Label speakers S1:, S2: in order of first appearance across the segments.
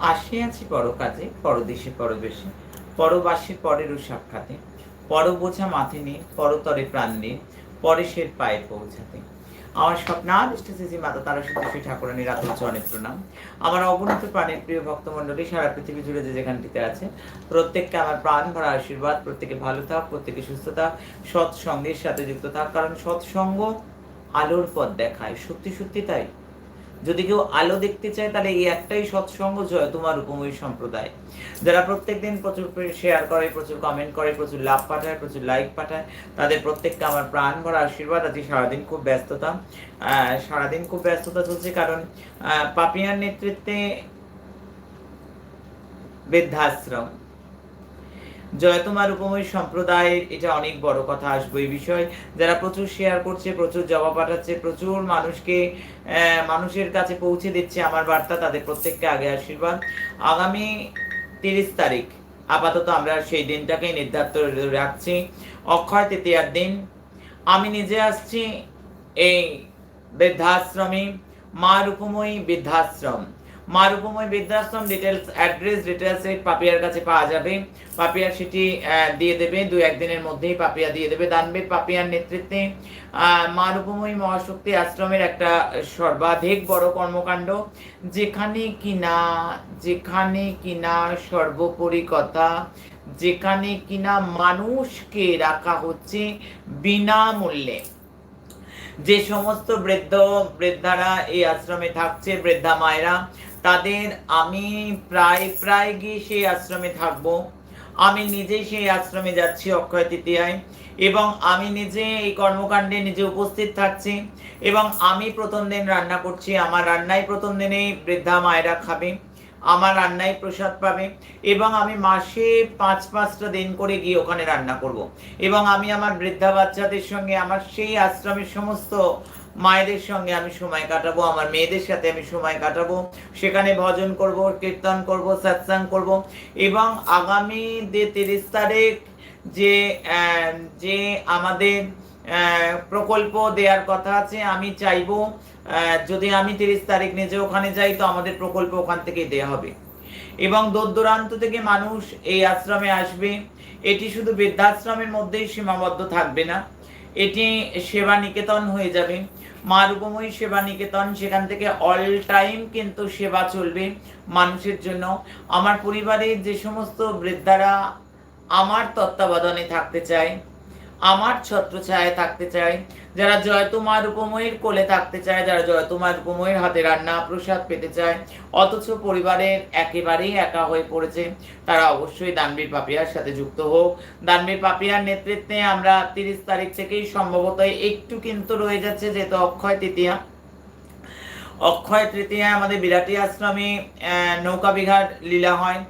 S1: আসিয়াছি পর কাজে পরদেশে, পরবেশে। পরবাসে পরেরও সাক্ষাতে। পর বোঝা মাথে নিয়ে পরতরে প্রাণ নিয়ে পরেশের পায়ে পৌঁছাতে। আমার স্বপ্নাদিষ্ট শ্রী মাতা তারা সিদ্ধেশ্বরী ঠাকুরানীর আতুল চরণে প্রণাম। আমার অবনত প্রাণের প্রিয় ভক্তমণ্ডলী, সারা পৃথিবী জুড়ে যে যেখানটিতে আছে, প্রত্যেককে আমার প্রাণ ভরা আশীর্বাদ, প্রত্যেকে ভালো থাক, প্রত্যেকে সুস্থ থাক, সৎসঙ্গের সাথে যুক্ত থাক, কারণ সৎসঙ্গ আলোর পথ দেখায়। সত্যি সত্যি তাই। যদি কেউ আলো দেখতে চায়, তাহলে এই একটাই সৎসঙ্গ জয় তোমার উপময় সম্প্রদায়। যারা প্রত্যেকদিন প্রচুর শেয়ার করে, প্রচুর কমেন্ট করে, প্রচুর লাভ পাঠায়, প্রচুর লাইক পাঠায়, তাদের প্রত্যেককে আমার প্রাণ ভরা আশীর্বাদ। আজকে সারাদিন খুব ব্যস্ততা। সারাদিন খুব ব্যস্ততা চলছে কারণ পাপিয়ার নেতৃত্বে বৃদ্ধাশ্রম। জয় তোমার উপময় সম্প্রদায়ের এটা অনেক বড় কথা আসবে এই বিষয়। যারা প্রচুর শেয়ার করছে, প্রচুর জবাব পাঠাচ্ছে, প্রচুর মানুষকে মানুষের কাছে পৌঁছে দিচ্ছে আমার বার্তা, তাদের প্রত্যেককে আগে আশীর্বাদ। আগামী তিরিশ তারিখ, আপাতত আমরা সেই দিনটাকেই নির্ধারিত রাখছি। অক্ষয় তৃতীয়ার দিন, আমি নিজে আসছি এই বৃদ্ধাশ্রমে মা রূপময়ী বৃদ্ধাশ্রম। মা রূপময় বৃদ্ধাশ্রম ডিটেলস অ্যাড্রেস ডিটেলস পাপিয়ার কাছে পাওয়া যাবে। পাপিয়া সেটি দিয়ে দেবে দু একদিনের মধ্যেই পাপিয়া দিয়ে দেবে। দানবীর পাপিয়ার নেতৃত্বে আহ, মা রূপময়ী মহাশক্তি আশ্রমের একটা সর্বাধিক বড় কর্মকাণ্ড যেখানে কিনা যেখানে কিনা সর্বোপরি কথা যেখানে কিনা মানুষকে রাখা হচ্ছে বিনামূল্যে। যে সমস্ত বৃদ্ধ বৃদ্ধারা এই আশ্রমে থাকছে বৃদ্ধা মায়েরা তাদের আমি প্রায় প্রায় গিয়ে সেই আশ্রমে থাকব আমি নিজেই সেই আশ্রমে যাচ্ছি অক্ষয় তৃতীয়ায় এবং আমি নিজে এই কর্মকাণ্ডে নিজে উপস্থিত থাকছি এবং আমি প্রথম দিন রান্না করছি আমার রান্নাই প্রথম দিনেই বৃদ্ধা মায়েরা খাবে, আমার রান্নায় প্রসাদ পাবে এবং আমি মাসে পাঁচ, পাঁচটা দিন করে গিয়ে ওখানে রান্না করব। এবং আমি আমার বৃদ্ধা বাচ্চাদের সঙ্গে আমার সেই আশ্রমের সমস্ত মায়েদের সঙ্গে আমি সময় কাটাবো, আমার মেয়েদের সাথে আমি সময় কাটাবো, সেখানে ভজন করব, কীর্তন করব, সৎসাং করব এবং আগামী যে তিরিশ তারিখ যে যে আমাদের প্রকল্প দেওয়ার কথা আছে, আমি চাইব যদি আমি তিরিশ তারিখ নিজে ওখানে যাই তো আমাদের প্রকল্প ওখান থেকেই দেওয়া হবে। এবং দূর দূরান্ত থেকে মানুষ এই আশ্রমে আসবে, এটি শুধু বৃদ্ধাশ্রমের মধ্যেই সীমাবদ্ধ থাকবে না এটি সেবা নিকেতন হয়ে যাবে। মারুভূমি সেবা নিকেতন সেখান থেকে অল টাইম কিন্তু সেবা চলবে মানুষের জন্য। আমার পরিবারের যে সমস্ত বৃদ্ধারা আমার তত্ত্বাবধানে থাকতে চায় আমার ছত্র ছত্রছায়ায় থাকতে চায় যারা জয়তুমার উপময়ের কোলে থাকতে চায়, যারা জয়তুমার উপময়ের হাতে রান্না প্রসাদ পেতে চায়, অথচ পরিবারের একেবারেই একা হয়ে পড়েছে, তারা অবশ্যই দানবীর পাপিয়ার সাথে যুক্ত হোক। দানবীর পাপিয়ার নেতৃত্বে আমরা তিরিশ তারিখ থেকেই সম্ভবত একটু কিন্তু রয়ে যাচ্ছে, যেহেতু অক্ষয় তৃতীয়া। অক্ষয় তৃতীয়ায় আমাদের বিরাটি আশ্রমে নৌকা বিহার লীলা হয়,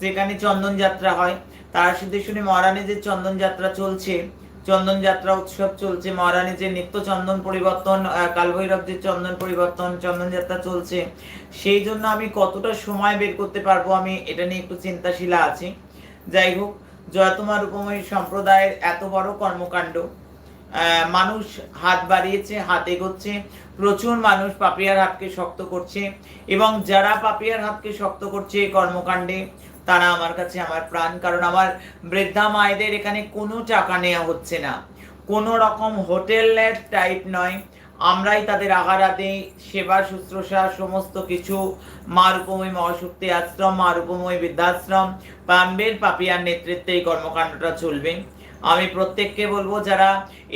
S1: সেখানে চন্দন যাত্রা হয়। তার সিদ্ধেশ্বরী মহারানী যে চন্দন যাত্রা চলছে চন্দন যাত্রা উৎসব চলছে। মহারানী যে নিত্য চন্দন পরিবর্তন আহ, কালভৈরব যে চন্দন পরিবর্তন চন্দন যাত্রা চলছে। সেই জন্য আমি কতটা সময় বের করতে পারব আমি এটা নিয়ে একটু চিন্তাশীলা আছি। যাই হোক জয়তুমার উপময়ী সম্প্রদায়ের এত বড় কর্মকাণ্ড। মানুষ হাত বাড়িয়েছে হাত এগোচ্ছে প্রচুর মানুষ পাপিয়ার হাতকে শক্ত করছে এবং যারা পাপিয়ার হাতকে শক্ত করছে এই কর্মকাণ্ডে তারা আমার কাছে আমার প্রাণ, কারণ আমার বৃদ্ধা মায়েদের এখানে কোনো টাকা নেওয়া হচ্ছে না। কোনো রকম হোটেলের টাইপ নয়। আমরাই তাদের আগারাতে সেবা শুশ্রূষা, সমস্ত কিছু। মারুপময় মহাশক্তি আশ্রম, মারুপময় বৃদ্ধাশ্রম। পাম্বের পাপিয়ার নেতৃত্বে এই কর্মকাণ্ডটা চলবে। আমি প্রত্যেককে বলব, যারা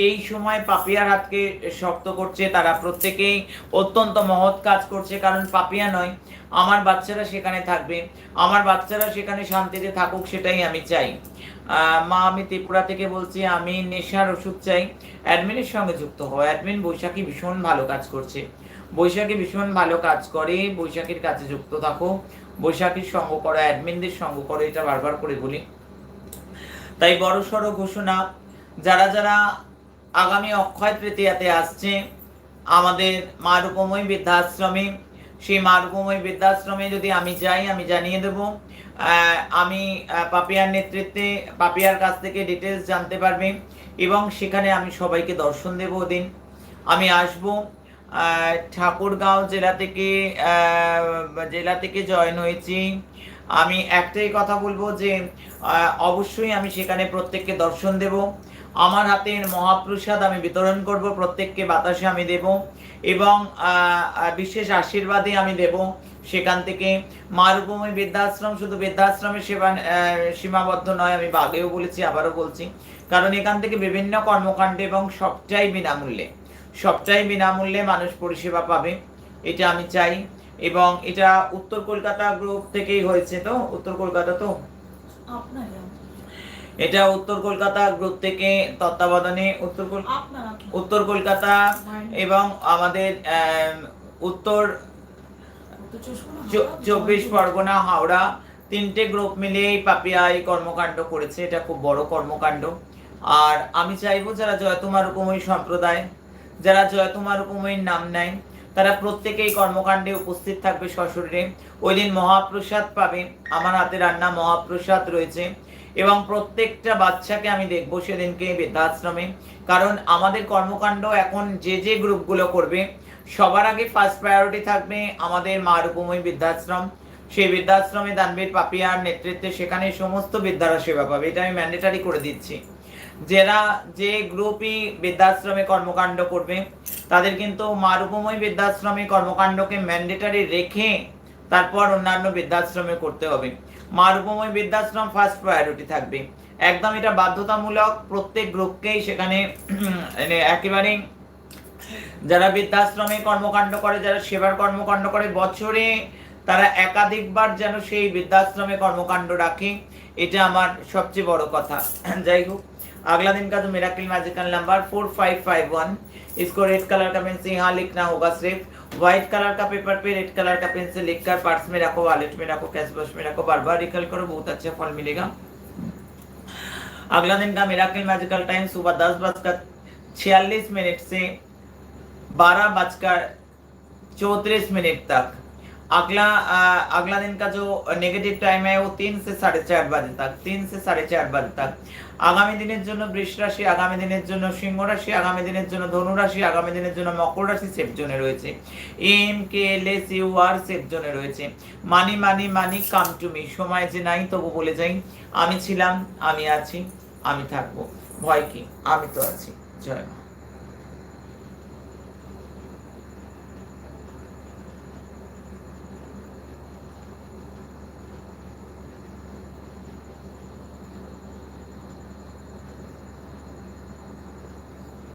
S1: এই সময় পাপিয়ার হাতকে শক্ত করছে, তারা প্রত্যেকেই অত্যন্ত মহৎ কাজ করছে, কারণ পাপিয়া নয়, আমার বাচ্চারা সেখানে থাকবে, আমার বাচ্চারা সেখানে শান্তিতে থাকুক সেটাই আমি চাই। মা, আমি ত্রিপুরা থেকে বলছি, আমি নেশার ওষুধ চাই, অ্যাডমিনের সঙ্গে যুক্ত হওয়া অ্যাডমিন বৈশাখী ভীষণ ভালো কাজ করছে। বৈশাখী ভীষণ ভালো কাজ করে, বৈশাখীর কাছে যুক্ত থাকো, বৈশাখীর সঙ্গ করো, অ্যাডমিনদের সঙ্গ করো, এটা বারবার করে বলি। তাই বড় সড়ো ঘোষণা, যারা যারা আগামী অক্ষয় তৃতীয়াতে আসছে, আমাদের মা রূপময় বৃদ্ধাশ্রমে, সেই মা রূপময় বৃদ্ধাশ্রমে যদি আমি যাই, আমি জানিয়ে দেব আমি পাপিয়ার নেতৃত্বে, পাপিয়ার কাছ থেকে ডিটেলস জানতে পারবে, এবং সেখানে আমি সবাইকে দর্শন দেব ওদিন। আমি আসব ঠাকুরগাঁও জেলা থেকে জেলা থেকে জয়েন হয়েছি আমি একটাই কথা বলব যে অবশ্যই আমি সেখানে প্রত্যেককে দর্শন দেব। আমার হাতের মহাপ্রসাদ আমি বিতরণ করব, প্রত্যেককে বাতাসে আমি দেব এবং বিশেষ আশীর্বাদে আমি দেব সেখান থেকে। মা রূপময় বৃদ্ধাশ্রম শুধু বৃদ্ধাশ্রমের সেবা সীমাবদ্ধ নয়, আমি আগেও বলেছি, আবারও বলছি। কারণ এখান থেকে বিভিন্ন কর্মকাণ্ড এবং সবটাই বিনামূল্যে সবটাই বিনামূল্যে মানুষ পরিষেবা পাবে, এটা আমি চাই। এবং এটা উত্তর কলকাতা গ্রুপ থেকেই হয়েছে তো? উত্তর কলকাতা তো? এটা উত্তর কলকাতা গ্রুপ থেকে তত্ত্বাবধানে উত্তর উত্তর কলকাতা এবং আমাদের আম, উত্তর চব্বিশ পরগনা। হাওড়া তিনটে গ্রুপ মিলে এই পাপিয়া এই কর্মকাণ্ড করেছে। এটা খুব বড় কর্মকাণ্ড। আর আমি চাইব যারা জয়তুমা রূপময়ী সম্প্রদায় যারা জয়তুমা রূপময়ীর নাম নেয় তারা প্রত্যেকে এই কর্মকাণ্ডে উপস্থিত থাকবে সশরীরে। ওই দিন মহাপ্রসাদ পাবে। আমার হাতে রান্না মহাপ্রসাদ রয়েছে এবং প্রত্যেকটা বাচ্চাকে আমি দেখব সেদিনকে বৃদ্ধাশ্রমে। কারণ আমাদের কর্মকাণ্ড এখন যে যে গ্রুপগুলো করবে, সবার আগে ফার্স্ট প্রায়োরিটি থাকবে আমাদের মা রূপময়ী বৃদ্ধাশ্রম। সেই বৃদ্ধাশ্রমে দানবীর পাপিয়ার নেতৃত্বে সেখানে সমস্ত বিদ্যারা সেবা পাবে। এটা আমি ম্যান্ডেটারি করে দিচ্ছি। যারা যে গ্রুপই বৃদ্ধাশ্রমে কর্মকাণ্ড করবে তাদের কিন্তু মা রূপময়ী বৃদ্ধাশ্রমে কর্মকাণ্ডকে ম্যান্ডেটারি রেখে তারপর অন্যান্য বৃদ্ধাশ্রমে করতে হবে। মা রূপময় বৃদ্ধাশ্রম ফার্স্ট প্রায়োরিটি থাকবে। একদম এটা বাধ্যতামূলক প্রত্যেক গ্রুপকেই সেখানে মানে একেবারেই যারা বৃদ্ধাশ্রমে কর্মকাণ্ড করে, যারা সেবার কর্মকাণ্ড করে, বছরে তারা একাধিকবার যেন সেই বৃদ্ধাশ্রমে কর্মকাণ্ড রাখে, এটা আমার সবচেয়ে বড় কথা। যাই হোক अगला दिन का जो miracle magical number four five five one इसको रेड कलर का पेन से यहाँ लिखना होगा सिर्फ़। व्हाइट कलर का पेपर पे रेड कलर का पेन से लिखकर पर्स में रखो वॉलेट में रखो कैश बॉक्स में रखो बार बार रिकल करो बहुत अच्छा फल मिलेगा। अगला दिन का मेराकिल मैजिकल टाइम सुबह दस बजकर छियालीस मिनट से बारह बजकर चौतीस मिनट तक। अगला अ, अगला दिन का जो नेगेटिव टाइम है वो तीन से साढ़े चार बजे तक तीन से साढ़े चार बजे तक। আগামী দিনের জন্য বৃষ রাশি, আগামী দিনের জন্য সিংহ রাশি, আগামী দিনের জন্য ধনু রাশি, আগামী দিনের জন্য মকর রাশি সেফ জোনে রয়েছে। M K L S U আর সেফ জোনে রয়েছে। মানি মানি মানি কাম টু মি সময় যে নাই, তবু বলে যাই, আমি ছিলাম, আমি আছি, আমি থাকব। ভয় কি? আমি তো আছি। জয় মা।